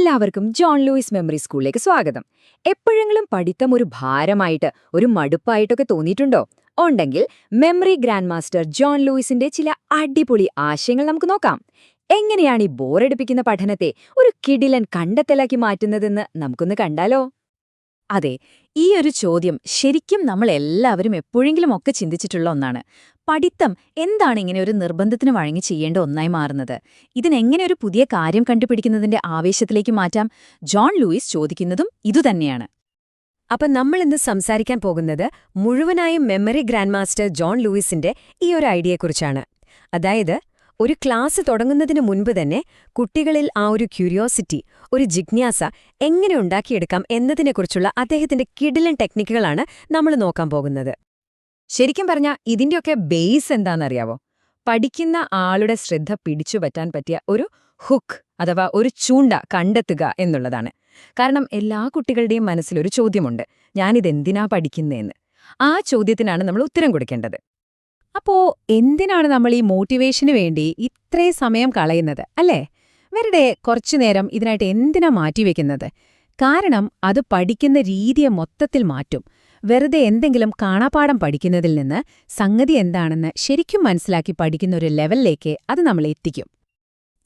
എല്ലാവർക്കും John Luis memory സ്കൂളിലേക്ക് സ്വാഗതം. എപ്പോഴെങ്കിലും പഠിത്തം ഒരു ഭാരമായിട്ട് ഒരു മടുപ്പായിട്ടൊക്കെ തോന്നിയിട്ടുണ്ടോ? ഉണ്ടെങ്കിൽ മെമ്മറി ഗ്രാൻഡ് മാസ്റ്റർ ജോൺ ലൂയിസിന്റെ ചില അടിപൊളി ആശയങ്ങൾ നമുക്ക് നോക്കാം. എങ്ങനെയാണ് ഈ ബോറടിപ്പിക്കുന്ന പഠനത്തെ ഒരു കിടിലൻ കണ്ടെത്തലാക്കി മാറ്റുന്നതെന്ന് നമുക്കൊന്ന് കണ്ടാലോ? അതെ ഈ ഒരു ചോദ്യം ശരിക്കും നമ്മൾ എല്ലാവരും എപ്പോഴെങ്കിലും ഒക്കെ ചിന്തിച്ചിട്ടുള്ള ഒന്നാണ്. പഠിത്തം എന്താണ് ഇങ്ങനെ ഒരു നിർബന്ധത്തിന് വഴങ്ങി ചെയ്യേണ്ട ഒന്നായി മാറുന്നത്? ഇതിനെങ്ങനെ ഒരു പുതിയ കാര്യം കണ്ടുപിടിക്കുന്നതിന്റെ ആവേശത്തിലേക്ക് മാറ്റാം? ജോൺ ലൂയിസ് ചോദിക്കുന്നതും ഇതുതന്നെയാണ്. അപ്പൊ നമ്മൾ ഇന്ന് സംസാരിക്കാൻ പോകുന്നത് മുഴുവനായും മെമ്മറി ഗ്രാൻഡ് മാസ്റ്റർ ജോൺ ലൂയിസിന്റെ ഈ ഒരു ഐഡിയയെക്കുറിച്ചാണ്. അതായത് ഒരു ക്ലാസ് തുടങ്ങുന്നതിന് മുൻപ് തന്നെ കുട്ടികളിൽ ആ ഒരു ക്യൂരിയോസിറ്റി ഒരു ജിജ്ഞാസ എങ്ങനെ ഉണ്ടാക്കിയെടുക്കാം എന്നതിനെക്കുറിച്ചുള്ള അദ്ദേഹത്തിന്റെ കിടിലൻ ടെക്നിക്കുകളാണ് നമ്മൾ നോക്കാൻ പോകുന്നത്. ശരിക്കും പറഞ്ഞാൽ ഇതിന്റെയൊക്കെ ബേസ് എന്താണെന്നറിയാവോ? പഠിക്കുന്ന ആളുടെ ശ്രദ്ധ പിടിച്ചു പിടിച്ചുപറ്റാൻ പറ്റിയ ഒരു ഹുക്ക് അഥവാ ഒരു ചൂണ്ട കണ്ടെത്തുക എന്നുള്ളതാണ്. കാരണം എല്ലാ കുട്ടികളുടെയും മനസ്സിലൊരു ചോദ്യമുണ്ട് ഞാനിതെന്തിനാ പഠിക്കുന്നതെന്ന് ആ ചോദ്യത്തിനാണ് നമ്മൾ ഉത്തരം കൊടുക്കേണ്ടത്. അപ്പോ എന്തിനാണ് നമ്മൾ ഈ മോട്ടിവേഷന് വേണ്ടി ഇത്രേ സമയം കളയുന്നത് അല്ലേ? വെറുതെ കുറച്ചു നേരം ഇതിനായിട്ട് എന്തിനാ മാറ്റിവെക്കുന്നത് കാരണം അത് പഠിക്കുന്ന രീതിയെ മൊത്തത്തിൽ മാറ്റും. വെറുതെ എന്തെങ്കിലും കാണാപ്പാടം പഠിക്കുന്നതിൽ നിന്ന് സംഗതി എന്താണെന്ന് ശരിക്കും മനസ്സിലാക്കി പഠിക്കുന്ന ഒരു ലെവലിലേക്ക് അത് നമ്മളെ എത്തിക്കും.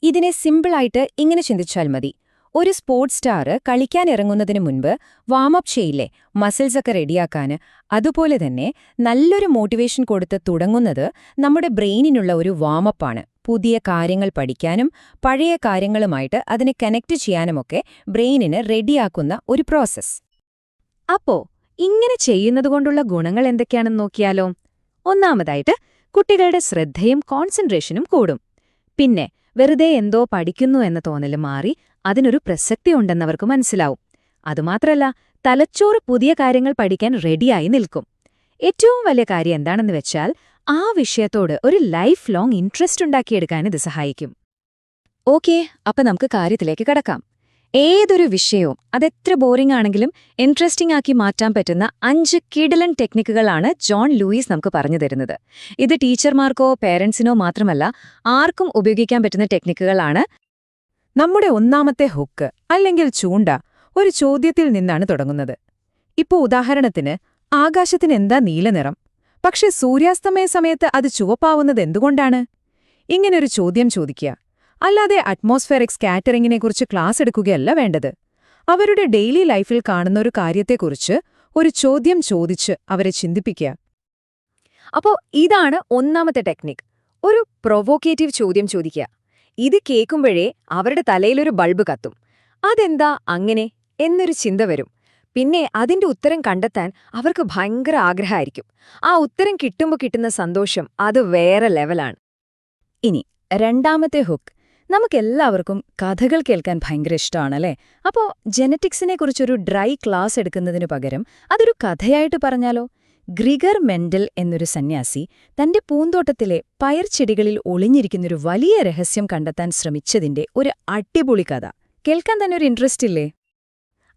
ഇതിനെ സിമ്പിളായിട്ട് ഇങ്ങനെ ചിന്തിച്ചാൽ മതി. ഒരു സ്പോർട്സ് സ്റ്റാർ കളിക്കാനിറങ്ങുന്നതിന് മുൻപ് വാമപ്പ് ചെയ്യില്ലേ? മസിൽസൊക്കെ റെഡിയാക്കാന് അതുപോലെ തന്നെ നല്ലൊരു മോട്ടിവേഷൻ കൊടുത്ത് തുടങ്ങുന്നത് നമ്മുടെ ബ്രെയിനിനുള്ള ഒരു വാമപ്പാണ് പുതിയ കാര്യങ്ങൾ പഠിക്കാനും പഴയ കാര്യങ്ങളുമായിട്ട് അതിനെ കണക്റ്റ് ചെയ്യാനുമൊക്കെ ബ്രെയിനിന് റെഡിയാക്കുന്ന ഒരു പ്രോസസ് അപ്പോ ഇങ്ങനെ ചെയ്യുന്നതുകൊണ്ടുള്ള ഗുണങ്ങൾ എന്തൊക്കെയാണെന്ന് നോക്കിയാലോ? ഒന്നാമതായിട്ട് കുട്ടികളുടെ ശ്രദ്ധയും കോൺസെൻട്രേഷനും കൂടും. പിന്നെ വെറുതെ എന്തോ പഠിക്കുന്നു എന്ന തോന്നൽ മാറി അതിനൊരു പ്രസക്തിയുണ്ടെന്നവർക്ക് മനസ്സിലാവും. അതുമാത്രല്ല തലച്ചോറ് പുതിയ കാര്യങ്ങൾ പഠിക്കാൻ റെഡിയായി നിൽക്കും. ഏറ്റവും വലിയ കാര്യം എന്താണെന്ന് വെച്ചാൽ ആ വിഷയത്തോട് ഒരു ലൈഫ് ലോങ് ഇൻട്രസ്റ്റ് ഉണ്ടാക്കിയെടുക്കാൻ ഇത് സഹായിക്കും. ഓക്കേ അപ്പൊ നമുക്ക് കാര്യത്തിലേക്ക് കടക്കാം. ഏതൊരു വിഷയവും അതെത്ര ബോറിംഗ് ആണെങ്കിലും ഇൻട്രസ്റ്റിംഗ് ആക്കി മാറ്റാൻ പറ്റുന്ന അഞ്ച് കിടലൻ ടെക്നിക്കുകളാണ് ജോൺ ലൂയിസ് നമുക്ക് പറഞ്ഞു തരുന്നത്. ഇത് ടീച്ചർമാർക്കോ പേരൻസിനോ മാത്രമല്ല ആർക്കും ഉപയോഗിക്കാൻ പറ്റുന്ന ടെക്നിക്കുകളാണ് നമ്മുടെ ഒന്നാമത്തെ ഹുക്ക് അല്ലെങ്കിൽ ചൂണ്ട ഒരു ചോദ്യത്തിൽ നിന്നാണ് തുടങ്ങുന്നത്. ഇപ്പോ ഉദാഹരണത്തിന് ആകാശത്തിന് എന്താ നീലനിറം പക്ഷെ സൂര്യാസ്തമയ സമയത്ത് അത് ചുവപ്പാവുന്നത് എന്തുകൊണ്ടാണ്? ഇങ്ങനൊരു ചോദ്യം ചോദിക്കുക. അല്ലാതെ അറ്റ്മോസ്ഫിയറിക് സ്കാറ്ററിങ്ങിനെക്കുറിച്ച് ക്ലാസ് എടുക്കുകയല്ല വേണ്ടത്. അവരുടെ ഡെയിലി ലൈഫിൽ കാണുന്ന ഒരു കാര്യത്തെക്കുറിച്ച് ഒരു ചോദ്യം ചോദിച്ച് അവരെ ചിന്തിപ്പിക്കുക. അപ്പോൾ ഇതാണ് ഒന്നാമത്തെ ടെക്നിക്. ഒരു പ്രൊവോക്കേറ്റീവ് ചോദ്യം ചോദിക്കുക. ഇത് കേൾക്കുമ്പോഴേ അവരുടെ തലയിലൊരു ബൾബ് കത്തും. അതെന്താ അങ്ങനെ? എന്നൊരു ചിന്ത വരും. പിന്നെ അതിന്റെ ഉത്തരം കണ്ടെത്താൻ അവർക്ക് ഭയങ്കര ആഗ്രഹമായിരിക്കും. ആ ഉത്തരം കിട്ടുമ്പോൾ കിട്ടുന്ന സന്തോഷം അത് വേറെ ലെവലാണ്. ഇനി രണ്ടാമത്തെ ഹുക്ക്. നമുക്കെല്ലാവർക്കും കഥകൾ കേൾക്കാൻ ഭയങ്കര ഇഷ്ടമാണല്ലേ? അപ്പോ ജനറ്റിക്സിനെക്കുറിച്ചൊരു ഡ്രൈ ക്ലാസ് എടുക്കുന്നതിനു പകരം അതൊരു കഥയായിട്ട് പറഞ്ഞാലോ? ഗ്രിഗർ മെൻഡൽ എന്നൊരു സന്യാസി തന്റെ പൂന്തോട്ടത്തിലെ പയർ പയർച്ചെടികളിൽ ഒളിഞ്ഞിരിക്കുന്നൊരു വലിയ രഹസ്യം കണ്ടെത്താൻ ശ്രമിച്ചതിന്റെ ഒരു അടിപൊളി കഥ. കേൾക്കാൻ തന്നെ ഒരു ഇൻട്രസ്റ്റ് ഇല്ലേ?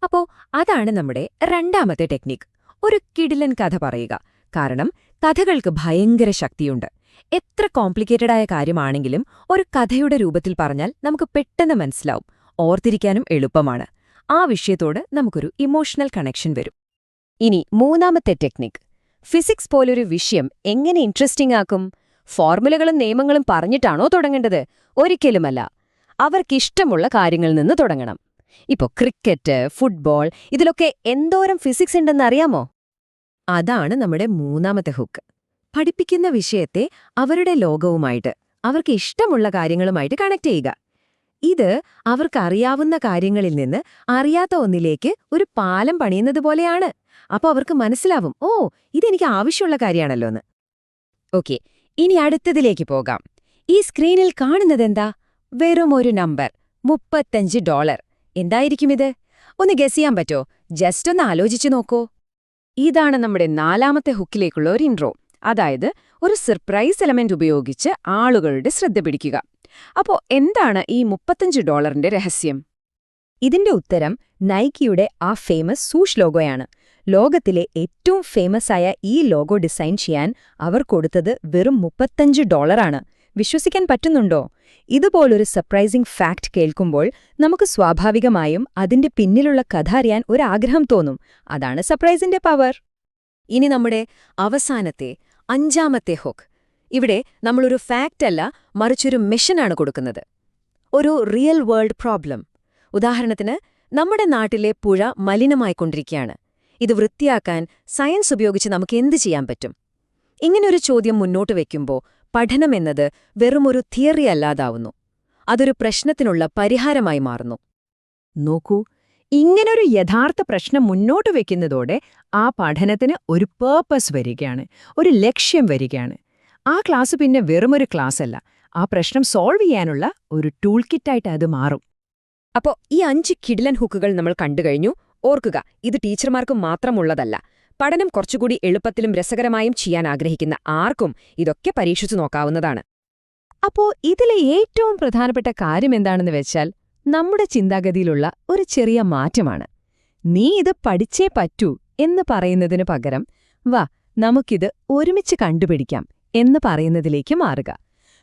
അപ്പോ അതാണ് നമ്മുടെ രണ്ടാമത്തെ ടെക്നിക് ഒരു കിടിലൻ കഥ പറയുക. കാരണം കഥകൾക്ക് ഭയങ്കര ശക്തിയുണ്ട്. എത്ര കോംപ്ലിക്കേറ്റഡായ കാര്യമാണെങ്കിലും ഒരു കഥയുടെ രൂപത്തിൽ പറഞ്ഞാൽ നമുക്ക് പെട്ടെന്ന് മനസ്സിലാവും. ഓർത്തിരിക്കാനും എളുപ്പമാണ്. ആ വിഷയത്തോട് നമുക്കൊരു ഇമോഷണൽ കണക്ഷൻ വരും. ഇനി മൂന്നാമത്തെ ടെക്നിക് ഫിസിക്സ് പോലൊരു വിഷയം എങ്ങനെ ഇൻട്രസ്റ്റിംഗ് ആക്കും? ഫോർമുലകളും നിയമങ്ങളും പറഞ്ഞിട്ടാണോ തുടങ്ങേണ്ടത്? ഒരിക്കലുമല്ല. അവർക്കിഷ്ടമുള്ള കാര്യങ്ങളിൽ നിന്ന് തുടങ്ങണം. ഇപ്പോ ക്രിക്കറ്റ് ഫുട്ബോൾ ഇതിലൊക്കെ എന്തോരം ഫിസിക്സ് ഉണ്ടെന്ന് അറിയാമോ അതാണ് നമ്മുടെ മൂന്നാമത്തെ ഹുക്ക് പഠിപ്പിക്കുന്ന വിഷയത്തെ അവരുടെ ലോകവുമായിട്ട് അവർക്ക് ഇഷ്ടമുള്ള കാര്യങ്ങളുമായിട്ട് കണക്ട് ചെയ്യുക. ഇത് അവർക്കറിയാവുന്ന കാര്യങ്ങളിൽ നിന്ന് അറിയാത്ത ഒന്നിലേക്ക് ഒരു പാലം പണിയുന്നത് പോലെയാണ്. അപ്പൊ അവർക്ക് മനസ്സിലാവും ഓ ഇതെനിക്ക് ആവശ്യമുള്ള കാര്യമാണല്ലോ എന്ന് ഓക്കെ ഇനി അടുത്തതിലേക്ക് പോകാം. ഈ സ്ക്രീനിൽ കാണുന്നതെന്താ? വെറും ഒരു നമ്പർ മുപ്പത്തഞ്ച് ഡോളർ. എന്തായിരിക്കും ഇത്? ഒന്ന് ഗസ് ചെയ്യാൻ പറ്റോ? ജസ്റ്റ് ഒന്ന് ആലോചിച്ചു നോക്കൂ. ഇതാണ് നമ്മുടെ നാലാമത്തെ ഹുക്കിലേക്കുള്ള ഒരു ഇൻട്രോ അതായത് ഒരു സർപ്രൈസ് എലമെന്റ് ഉപയോഗിച്ച് ആളുകളുടെ ശ്രദ്ധ പിടിക്കുക. അപ്പോ എന്താണ് ഈ മുപ്പത്തഞ്ച് ഡോളറിന്റെ രഹസ്യം? ഇതിന്റെ ഉത്തരം നൈക്കിയുടെ ആ ഫേമസ് സൂഷ് ലോഗോയാണ് ലോകത്തിലെ ഏറ്റവും ഫേമസ് ആയ ഈ ലോഗോ ഡിസൈൻ ചെയ്യാൻ അവർ കൊടുത്തത് വെറും മുപ്പത്തഞ്ച് ഡോളറാണ്. വിശ്വസിക്കാൻ പറ്റുന്നുണ്ടോ? ഇതുപോലൊരു സർപ്രൈസിംഗ് ഫാക്ട് കേൾക്കുമ്പോൾ നമുക്ക് സ്വാഭാവികമായും അതിന്റെ പിന്നിലുള്ള കഥ അറിയാൻ ഒരാഗ്രഹം തോന്നും. അതാണ് സർപ്രൈസിന്റെ പവർ ഇനി നമ്മുടെ അവസാനത്തെ അഞ്ചാമത്തെ ഹുക്ക് ഇവിടെ നമ്മളൊരു ഫാക്റ്റ് അല്ല മറിച്ചൊരു മെഷനാണ് കൊടുക്കുന്നത്. ഒരു റിയൽ വേൾഡ് പ്രോബ്ലം ഉദാഹരണത്തിന് നമ്മുടെ നാട്ടിലെ പുഴ മലിനമായിക്കൊണ്ടിരിക്കുകയാണ്. ഇത് വൃത്തിയാക്കാൻ സയൻസ് ഉപയോഗിച്ച് നമുക്ക് എന്ത് ചെയ്യാൻ പറ്റും? ഇങ്ങനൊരു ചോദ്യം മുന്നോട്ട് വയ്ക്കുമ്പോൾ പഠനമെന്നത് വെറുമൊരു തിയറി അല്ലാതാവുന്നു. അതൊരു പ്രശ്നത്തിനുള്ള പരിഹാരമായി മാറുന്നു. നോക്കൂ ഇങ്ങനൊരു യഥാർത്ഥ പ്രശ്നം മുന്നോട്ട് വയ്ക്കുന്നതോടെ ആ പഠനത്തിന് ഒരു പേർപ്പസ് വരികയാണ് ഒരു ലക്ഷ്യം വരികയാണ്. ആ ക്ലാസ് പിന്നെ വെറുമൊരു ക്ലാസ് അല്ല ആ പ്രശ്നം സോൾവ് ചെയ്യാനുള്ള ഒരു ടൂൾ കിറ്റായിട്ട് അത് മാറും. അപ്പോൾ ഈ അഞ്ച് കിടിലൻ ഹുക്കുകൾ നമ്മൾ കണ്ടുകഴിഞ്ഞു ഓർക്കുക ഇത് ടീച്ചർമാർക്ക് മാത്രമുള്ളതല്ല. പഠനം കുറച്ചുകൂടി എളുപ്പത്തിലും രസകരമായും ചെയ്യാൻ ആഗ്രഹിക്കുന്ന ആർക്കും ഇതൊക്കെ പരീക്ഷിച്ചു നോക്കാവുന്നതാണ്. അപ്പോ ഇതിലെ ഏറ്റവും പ്രധാനപ്പെട്ട കാര്യം എന്താണെന്ന് വെച്ചാൽ നമ്മുടെ ചിന്താഗതിയിലുള്ള ഒരു ചെറിയ മാറ്റമാണ്. നീ ഇത് പഠിച്ചേ പറ്റൂ എന്ന് പറയുന്നതിനു പകരം വാ നമുക്കിത് ഒരുമിച്ച് കണ്ടുപിടിക്കാം എന്ന് പറയുന്നതിലേക്ക് മാറുക.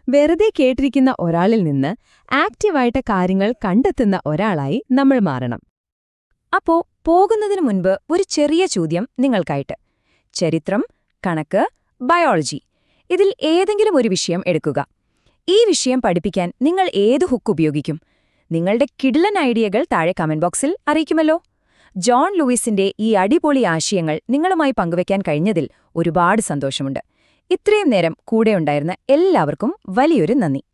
വെറുതെ കേട്ടിരിക്കുന്ന ഒരാളിൽ നിന്ന് ആക്റ്റീവായിട്ട് കാര്യങ്ങൾ കണ്ടെത്തുന്ന ഒരാളായി നമ്മൾ മാറണം. അപ്പോ പോകുന്നതിനു മുൻപ് ഒരു ചെറിയ ചോദ്യം നിങ്ങൾക്കായിട്ട്. ചരിത്രം കണക്ക് ബയോളജി. ഇതിൽ ഏതെങ്കിലും ഒരു വിഷയം എടുക്കുക. ഈ വിഷയം പഠിപ്പിക്കാൻ നിങ്ങൾ ഏത് ഹുക്ക് ഉപയോഗിക്കും? നിങ്ങളുടെ കിടിലൻ ഐഡിയകൾ താഴെ കമന്റ് ബോക്സിൽ അറിയിക്കുമല്ലോ. ജോൺ ലൂയിസിന്റെ ഈ അടിപൊളി ആശയങ്ങൾ നിങ്ങളുമായി പങ്കുവയ്ക്കാൻ കഴിഞ്ഞതിൽ ഒരുപാട് സന്തോഷമുണ്ട്. ഇത്രയും നേരം കൂടെയുണ്ടായിരുന്ന എല്ലാവർക്കും വലിയൊരു നന്ദി.